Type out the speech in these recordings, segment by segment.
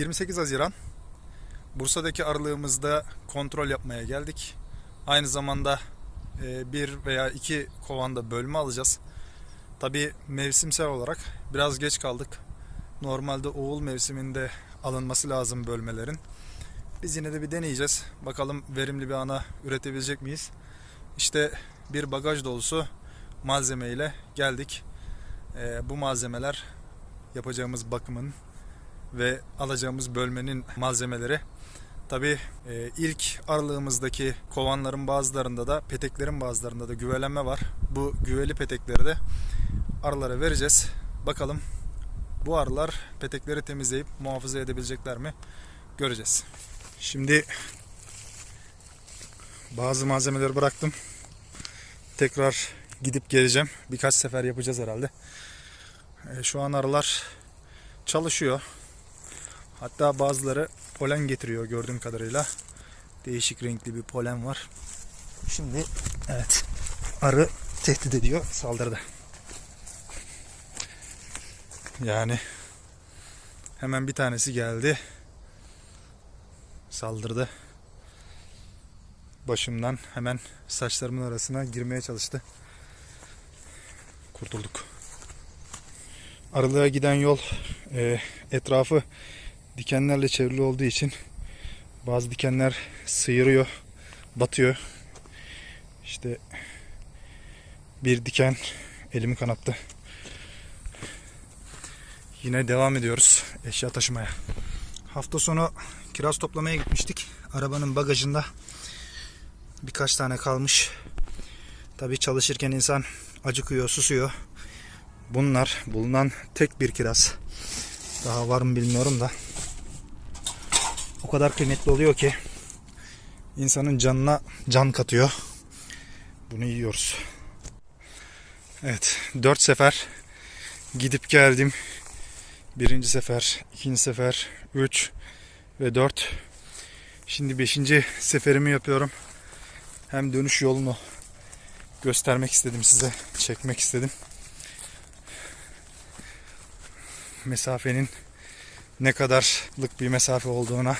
Bugün 28 Haziran. Bursa'daki aralığımızda kontrol yapmaya geldik. Aynı zamanda e, bir veya iki kovanda bölme alacağız. Tabi mevsimsel olarak biraz geç kaldık. Normalde oğul mevsiminde alınması lazım bölmelerin. Biz yine de bir deneyeceğiz. Bakalım verimli bir ana üretebilecek miyiz? İşte bir bagaj dolusu malzeme ile geldik. E, bu malzemeler yapacağımız bakımın ve alacağımız bölmenin malzemeleri. Tabi ilk aralığımızdaki kovanların bazılarında da peteklerin bazılarında da güvelenme var. Bu güveli petekleri de arılara vereceğiz. Bakalım bu arılar petekleri temizleyip muhafaza edebilecekler mi göreceğiz. Şimdi bazı malzemeleri bıraktım. Tekrar gidip geleceğim. Birkaç sefer yapacağız herhalde. E, Şu an arılar çalışıyor. Hatta bazıları polen getiriyor gördüğüm kadarıyla. Değişik renkli bir polen var. Şimdi evet arı tehdit ediyor saldırıda. Yani hemen bir tanesi geldi. Saldırdı. Başımdan hemen saçlarımın arasına girmeye çalıştı. Kurtulduk. Arılığa giden yol e, etrafı dikenlerle çevrili olduğu için bazı dikenler sıyırıyor, batıyor. İşte bir diken elimi kanattı. Yine devam ediyoruz eşya taşımaya. Hafta sonu kiraz toplamaya gitmiştik. Arabanın bagajında birkaç tane kalmış. Tabii çalışırken insan acıkıyor, susuyor. Bunlar bulunan tek bir kiraz. Daha var mı bilmiyorum da. O kadar kıymetli oluyor ki insanın canına can katıyor. Bunu yiyoruz. Evet, dört sefer gidip geldim. Birinci sefer, ikinci sefer, üç ve dört. Şimdi beşinci seferimi yapıyorum. Hem dönüş yolunu göstermek istedim size, çekmek istedim. Mesafenin ne kadarlık bir mesafe olduğuna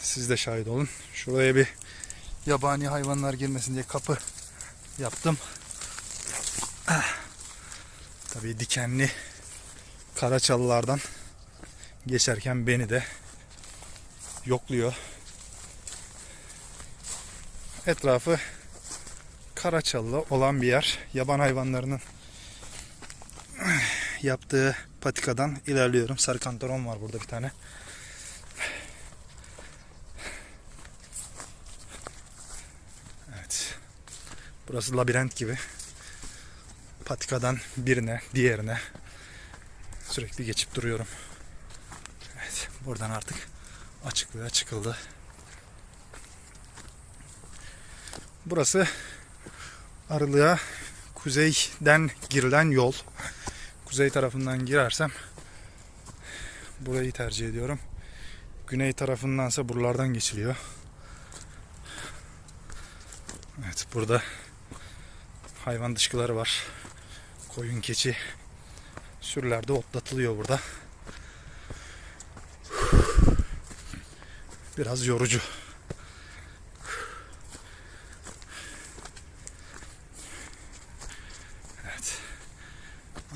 siz de şahit olun. Şuraya bir yabani hayvanlar girmesin diye kapı yaptım. Tabii dikenli karaçalılardan geçerken beni de yokluyor. Etrafı karaçalı olan bir yer. Yaban hayvanlarının yaptığı patikadan ilerliyorum. Sarı kantaron var burada bir tane. Evet. Burası labirent gibi. Patikadan birine, diğerine sürekli geçip duruyorum. Evet, buradan artık açıklığa çıkıldı. Burası arılığa kuzeyden girilen yol. Kuzey tarafından girersem burayı tercih ediyorum. Güney tarafındansa buralardan geçiliyor. Evet burada hayvan dışkıları var. Koyun, keçi sürülerde otlatılıyor burada. Biraz yorucu.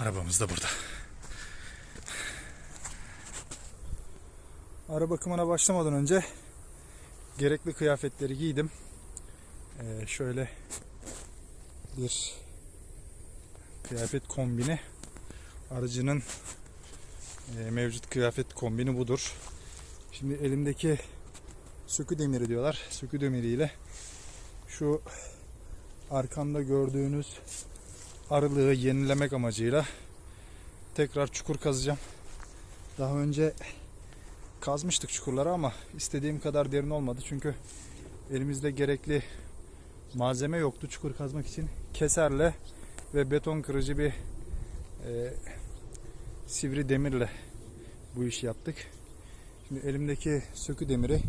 Arabamız da burada. Ara bakımına başlamadan önce gerekli kıyafetleri giydim. Ee, şöyle bir kıyafet kombini. Arıcının e, mevcut kıyafet kombini budur. Şimdi elimdeki sökü demiri diyorlar. Sökü demiriyle şu arkamda gördüğünüz arılığı yenilemek amacıyla tekrar çukur kazacağım. Daha önce kazmıştık çukurları ama istediğim kadar derin olmadı. Çünkü elimizde gerekli malzeme yoktu çukur kazmak için. Keserle ve beton kırıcı bir e, sivri demirle bu işi yaptık. Şimdi elimdeki sökü demiri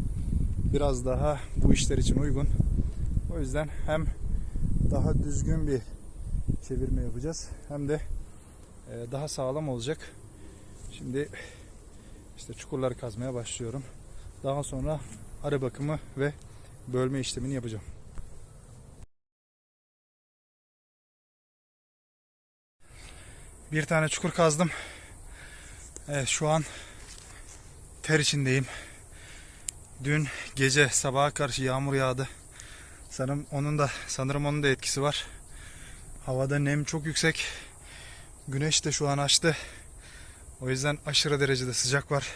biraz daha bu işler için uygun. O yüzden hem daha düzgün bir çevirme yapacağız hem de e, daha sağlam olacak. Şimdi işte çukurları kazmaya başlıyorum. Daha sonra arı bakımı ve bölme işlemini yapacağım. Bir tane çukur kazdım. Evet şu an ter içindeyim. Dün gece sabaha karşı yağmur yağdı. Sanırım onun da sanırım onun da etkisi var. Havada nem çok yüksek. Güneş de şu an açtı. O yüzden aşırı derecede sıcak var.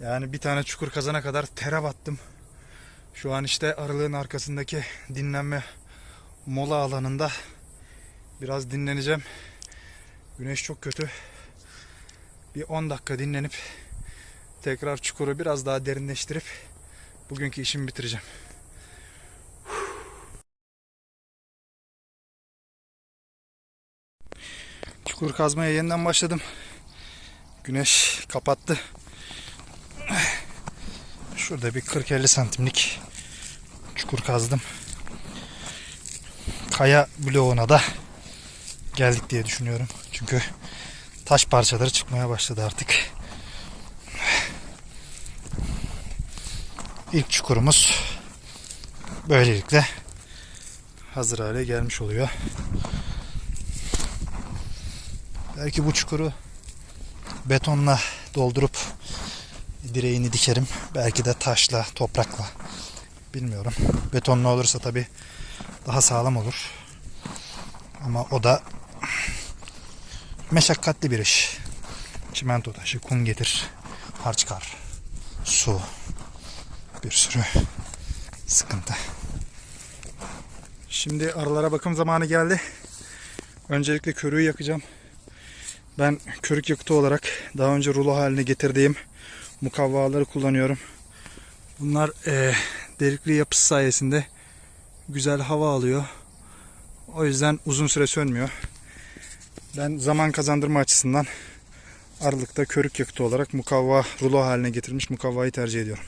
Yani bir tane çukur kazana kadar tere battım. Şu an işte aralığın arkasındaki dinlenme mola alanında biraz dinleneceğim. Güneş çok kötü. Bir 10 dakika dinlenip tekrar çukuru biraz daha derinleştirip bugünkü işimi bitireceğim. Çukur kazmaya yeniden başladım. Güneş kapattı. Şurada bir 40-50 santimlik çukur kazdım. Kaya bloğuna da geldik diye düşünüyorum. Çünkü taş parçaları çıkmaya başladı artık. İlk çukurumuz böylelikle hazır hale gelmiş oluyor. Belki bu çukuru betonla doldurup direğini dikerim. Belki de taşla, toprakla. Bilmiyorum. Betonlu olursa tabi daha sağlam olur. Ama o da meşakkatli bir iş. Çimento taşı, kum getir, harç kar, su, bir sürü sıkıntı. Şimdi arılara bakım zamanı geldi. Öncelikle körüğü yakacağım. Ben körük yakıtı olarak daha önce rulo haline getirdiğim mukavvaları kullanıyorum. Bunlar eee, delikli yapısı sayesinde güzel hava alıyor. O yüzden uzun süre sönmüyor. Ben zaman kazandırma açısından aralıkta körük yakıtı olarak mukavva rulo haline getirmiş mukavvayı tercih ediyorum.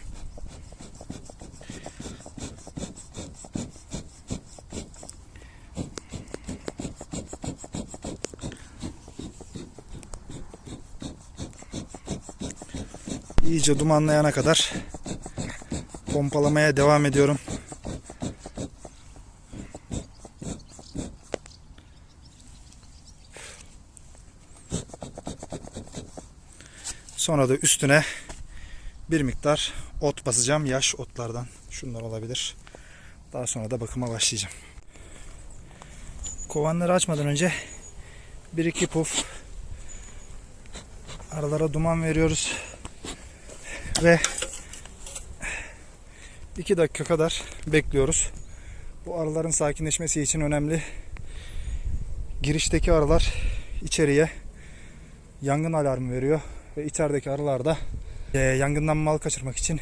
İyice dumanlayana kadar pompalamaya devam ediyorum. Sonra da üstüne bir miktar ot basacağım. Yaş otlardan. Şunlar olabilir. Daha sonra da bakıma başlayacağım. Kovanları açmadan önce bir iki puf aralara duman veriyoruz ve 2 dakika kadar bekliyoruz. Bu arıların sakinleşmesi için önemli. Girişteki arılar içeriye yangın alarmı veriyor ve içerideki arılar da e, yangından mal kaçırmak için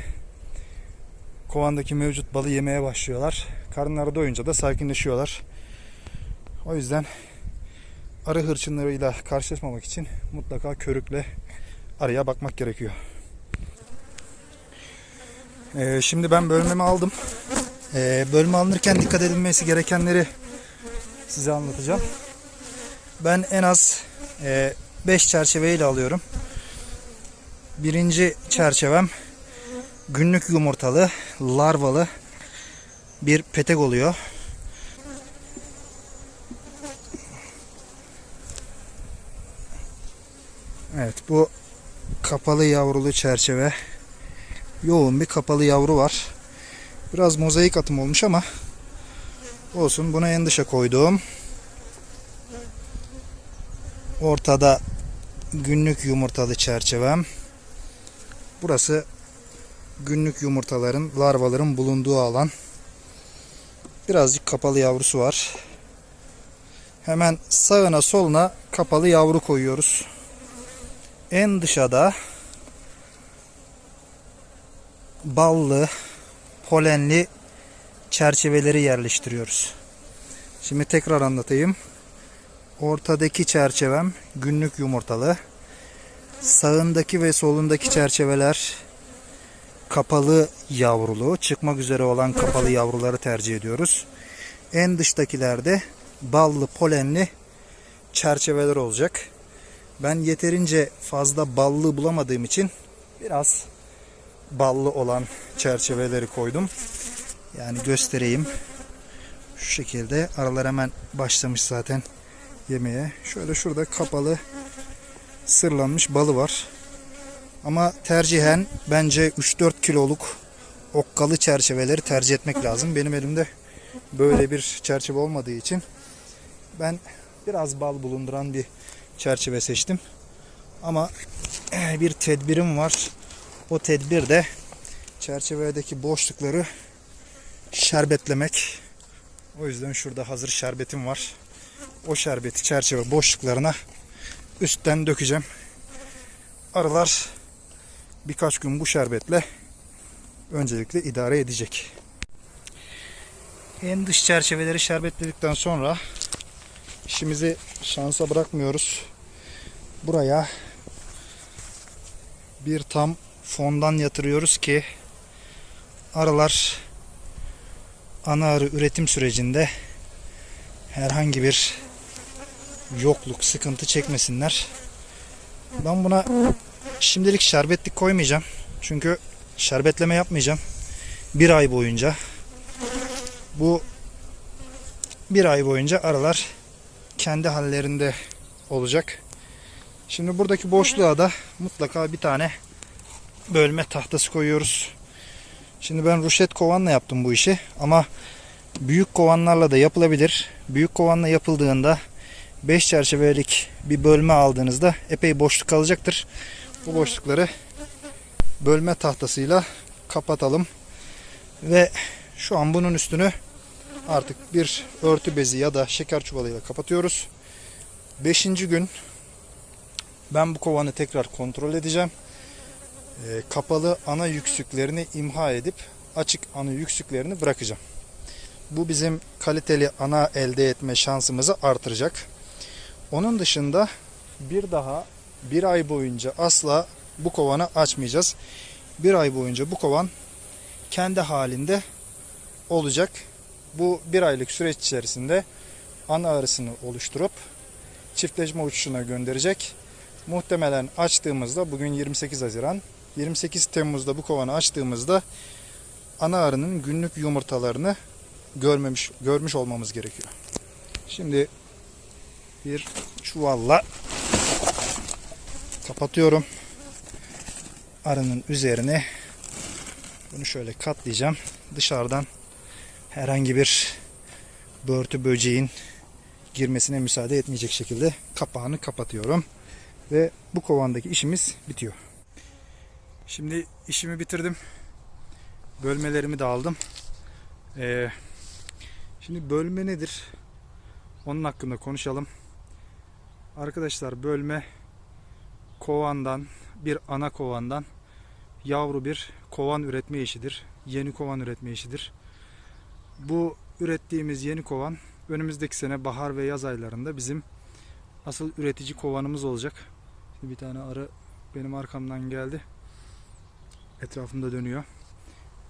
kovandaki mevcut balı yemeye başlıyorlar. Karınları doyunca da sakinleşiyorlar. O yüzden arı hırçınlarıyla karşılaşmamak için mutlaka körükle arıya bakmak gerekiyor. Ee, şimdi ben bölmemi aldım. Ee, bölme alınırken dikkat edilmesi gerekenleri size anlatacağım. Ben en az 5 çerçeveyle alıyorum. Birinci çerçevem günlük yumurtalı, larvalı bir petek oluyor. Evet bu kapalı yavrulu çerçeve yoğun bir kapalı yavru var. Biraz mozaik atım olmuş ama olsun. Bunu en dışa koydum. Ortada günlük yumurtalı çerçevem. Burası günlük yumurtaların, larvaların bulunduğu alan. Birazcık kapalı yavrusu var. Hemen sağına soluna kapalı yavru koyuyoruz. En dışada ballı, polenli çerçeveleri yerleştiriyoruz. Şimdi tekrar anlatayım. Ortadaki çerçevem günlük yumurtalı. Sağındaki ve solundaki çerçeveler kapalı yavrulu. Çıkmak üzere olan kapalı yavruları tercih ediyoruz. En dıştakilerde ballı, polenli çerçeveler olacak. Ben yeterince fazla ballı bulamadığım için biraz ballı olan çerçeveleri koydum. Yani göstereyim. Şu şekilde aralar hemen başlamış zaten yemeye. Şöyle şurada kapalı sırlanmış balı var. Ama tercihen bence 3-4 kiloluk okkalı çerçeveleri tercih etmek lazım. Benim elimde böyle bir çerçeve olmadığı için ben biraz bal bulunduran bir çerçeve seçtim. Ama bir tedbirim var. O tedbir de çerçevedeki boşlukları şerbetlemek. O yüzden şurada hazır şerbetim var. O şerbeti çerçeve boşluklarına üstten dökeceğim. Arılar birkaç gün bu şerbetle öncelikle idare edecek. En dış çerçeveleri şerbetledikten sonra işimizi şansa bırakmıyoruz. Buraya bir tam fondan yatırıyoruz ki arılar ana arı üretim sürecinde herhangi bir yokluk, sıkıntı çekmesinler. Ben buna şimdilik şerbetlik koymayacağım. Çünkü şerbetleme yapmayacağım. Bir ay boyunca. Bu bir ay boyunca arılar kendi hallerinde olacak. Şimdi buradaki boşluğa da mutlaka bir tane bölme tahtası koyuyoruz. Şimdi ben ruşet kovanla yaptım bu işi ama büyük kovanlarla da yapılabilir. Büyük kovanla yapıldığında 5 çerçevelik bir bölme aldığınızda epey boşluk kalacaktır. Bu boşlukları bölme tahtasıyla kapatalım. Ve şu an bunun üstünü artık bir örtü bezi ya da şeker çuvalıyla kapatıyoruz. 5. gün ben bu kovanı tekrar kontrol edeceğim. Ee, kapalı ana yüksüklerini imha edip açık ana yüksüklerini bırakacağım. Bu bizim kaliteli ana elde etme şansımızı artıracak. Onun dışında bir daha bir ay boyunca asla bu kovanı açmayacağız. Bir ay boyunca bu kovan kendi halinde olacak. Bu bir aylık süreç içerisinde ana arısını oluşturup çiftleşme uçuşuna gönderecek. Muhtemelen açtığımızda bugün 28 Haziran 28 Temmuz'da bu kovanı açtığımızda ana arının günlük yumurtalarını görmemiş görmüş olmamız gerekiyor. Şimdi bir çuvalla kapatıyorum. Arının üzerine bunu şöyle katlayacağım. Dışarıdan herhangi bir börtü böceğin girmesine müsaade etmeyecek şekilde kapağını kapatıyorum. Ve bu kovandaki işimiz bitiyor. Şimdi işimi bitirdim. Bölmelerimi de aldım. Ee, şimdi bölme nedir? Onun hakkında konuşalım. Arkadaşlar bölme kovandan bir ana kovandan yavru bir kovan üretme işidir. Yeni kovan üretme işidir. Bu ürettiğimiz yeni kovan önümüzdeki sene bahar ve yaz aylarında bizim asıl üretici kovanımız olacak. Şimdi bir tane arı benim arkamdan geldi. Etrafımda dönüyor.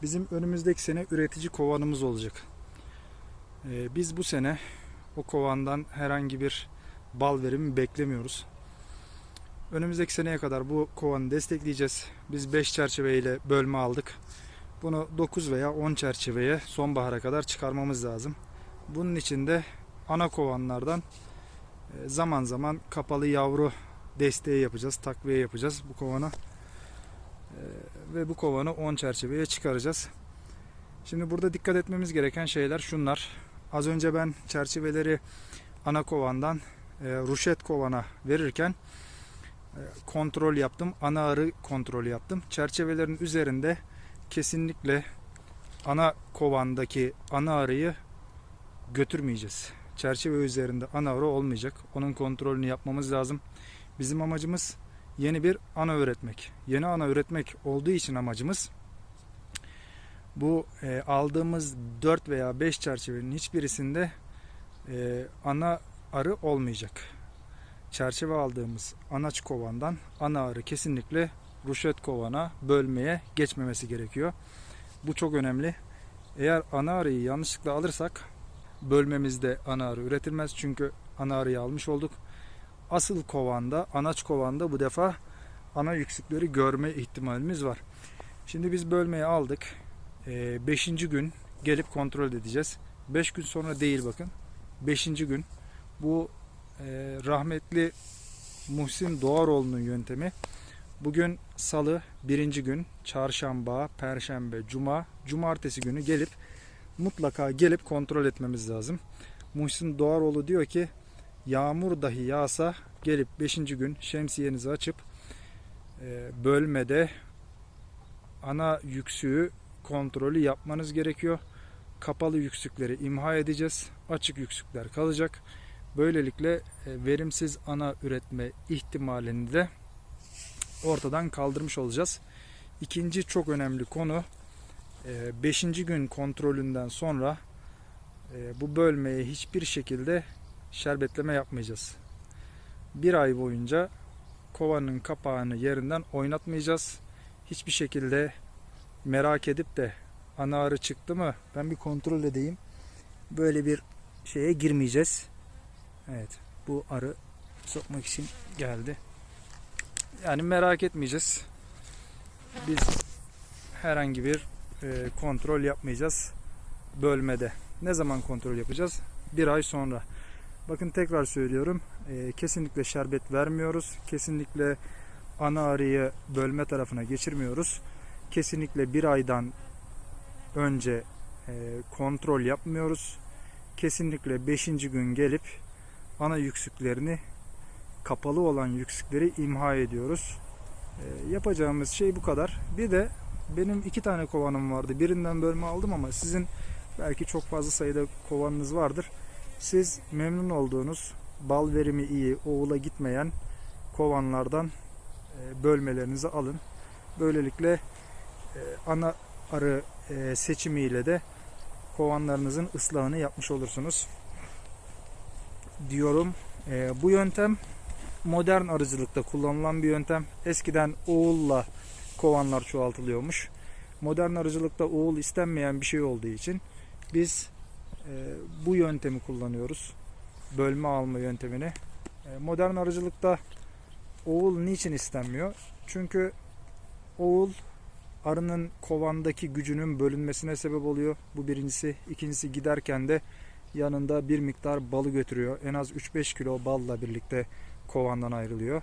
Bizim önümüzdeki sene üretici kovanımız olacak. Ee, biz bu sene o kovandan herhangi bir bal verimi beklemiyoruz. Önümüzdeki seneye kadar bu kovanı destekleyeceğiz. Biz 5 çerçeveyle bölme aldık. Bunu 9 veya 10 çerçeveye sonbahara kadar çıkarmamız lazım. Bunun için de ana kovanlardan e, zaman zaman kapalı yavru desteği yapacağız, takviye yapacağız bu kovana. E, ve bu kovanı 10 çerçeveye çıkaracağız. Şimdi burada dikkat etmemiz gereken şeyler şunlar. Az önce ben çerçeveleri ana kovandan e, ruşet kovana verirken e, kontrol yaptım. Ana arı kontrol yaptım. Çerçevelerin üzerinde kesinlikle ana kovandaki ana arıyı götürmeyeceğiz. Çerçeve üzerinde ana arı olmayacak. Onun kontrolünü yapmamız lazım. Bizim amacımız yeni bir ana üretmek. Yeni ana üretmek olduğu için amacımız bu e, aldığımız 4 veya 5 çerçevenin hiçbirisinde e, ana arı olmayacak. Çerçeve aldığımız anaç kovandan ana arı kesinlikle ruşet kovana bölmeye geçmemesi gerekiyor. Bu çok önemli. Eğer ana arıyı yanlışlıkla alırsak bölmemizde ana arı üretilmez. Çünkü ana arıyı almış olduk. Asıl kovanda, anaç kovanda bu defa ana yüksükleri görme ihtimalimiz var. Şimdi biz bölmeyi aldık. 5. gün gelip kontrol edeceğiz. 5 gün sonra değil bakın. 5. gün bu e, rahmetli Muhsin Doğaroğlu'nun yöntemi. Bugün salı birinci gün, çarşamba, perşembe, cuma, cumartesi günü gelip mutlaka gelip kontrol etmemiz lazım. Muhsin Doğaroğlu diyor ki yağmur dahi yağsa gelip 5. gün şemsiyenizi açıp e, bölmede ana yüksüğü kontrolü yapmanız gerekiyor. Kapalı yüksükleri imha edeceğiz. Açık yüksükler kalacak. Böylelikle e, verimsiz ana üretme ihtimalini de ortadan kaldırmış olacağız. İkinci çok önemli konu 5. gün kontrolünden sonra e, bu bölmeye hiçbir şekilde şerbetleme yapmayacağız. Bir ay boyunca kovanın kapağını yerinden oynatmayacağız. Hiçbir şekilde merak edip de ana arı çıktı mı ben bir kontrol edeyim. Böyle bir şeye girmeyeceğiz. Evet bu arı sokmak için geldi. Yani merak etmeyeceğiz. Biz herhangi bir e, kontrol yapmayacağız bölmede. Ne zaman kontrol yapacağız? Bir ay sonra. Bakın tekrar söylüyorum. e, kesinlikle şerbet vermiyoruz. Kesinlikle ana arıyı bölme tarafına geçirmiyoruz. Kesinlikle bir aydan önce e, kontrol yapmıyoruz. Kesinlikle 5. gün gelip ana yüksüklerini kapalı olan yüksükleri imha ediyoruz. E, yapacağımız şey bu kadar. Bir de benim iki tane kovanım vardı. Birinden bölme aldım ama sizin belki çok fazla sayıda kovanınız vardır. Siz memnun olduğunuz bal verimi iyi, oğula gitmeyen kovanlardan e, bölmelerinizi alın. Böylelikle e, ana arı e, seçimiyle de kovanlarınızın ıslahını yapmış olursunuz. Diyorum. Bu yöntem modern arıcılıkta kullanılan bir yöntem. Eskiden oğulla kovanlar çoğaltılıyormuş. Modern arıcılıkta oğul istenmeyen bir şey olduğu için biz bu yöntemi kullanıyoruz. Bölme alma yöntemini. E, modern arıcılıkta oğul niçin istenmiyor? Çünkü oğul arının kovandaki gücünün bölünmesine sebep oluyor. Bu birincisi. İkincisi giderken de yanında bir miktar balı götürüyor. En az 3-5 kilo balla birlikte kovandan ayrılıyor.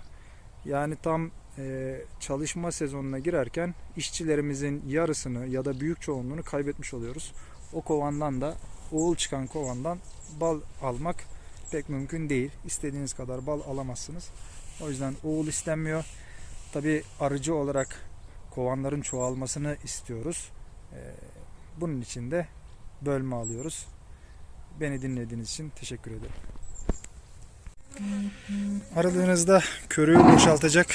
Yani tam e, çalışma sezonuna girerken işçilerimizin yarısını ya da büyük çoğunluğunu kaybetmiş oluyoruz. O kovandan da oğul çıkan kovandan bal almak pek mümkün değil. İstediğiniz kadar bal alamazsınız. O yüzden oğul istenmiyor. Tabi arıcı olarak kovanların çoğalmasını istiyoruz. E, bunun için de bölme alıyoruz. Beni dinlediğiniz için teşekkür ederim. Aradığınızda körüğü boşaltacak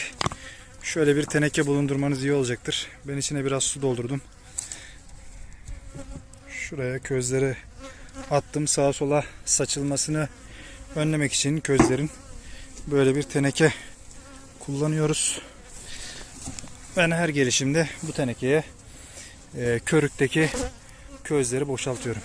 şöyle bir teneke bulundurmanız iyi olacaktır. Ben içine biraz su doldurdum. Şuraya közleri attım. Sağa sola saçılmasını önlemek için közlerin böyle bir teneke kullanıyoruz. Ben her gelişimde bu tenekeye e, körükteki közleri boşaltıyorum.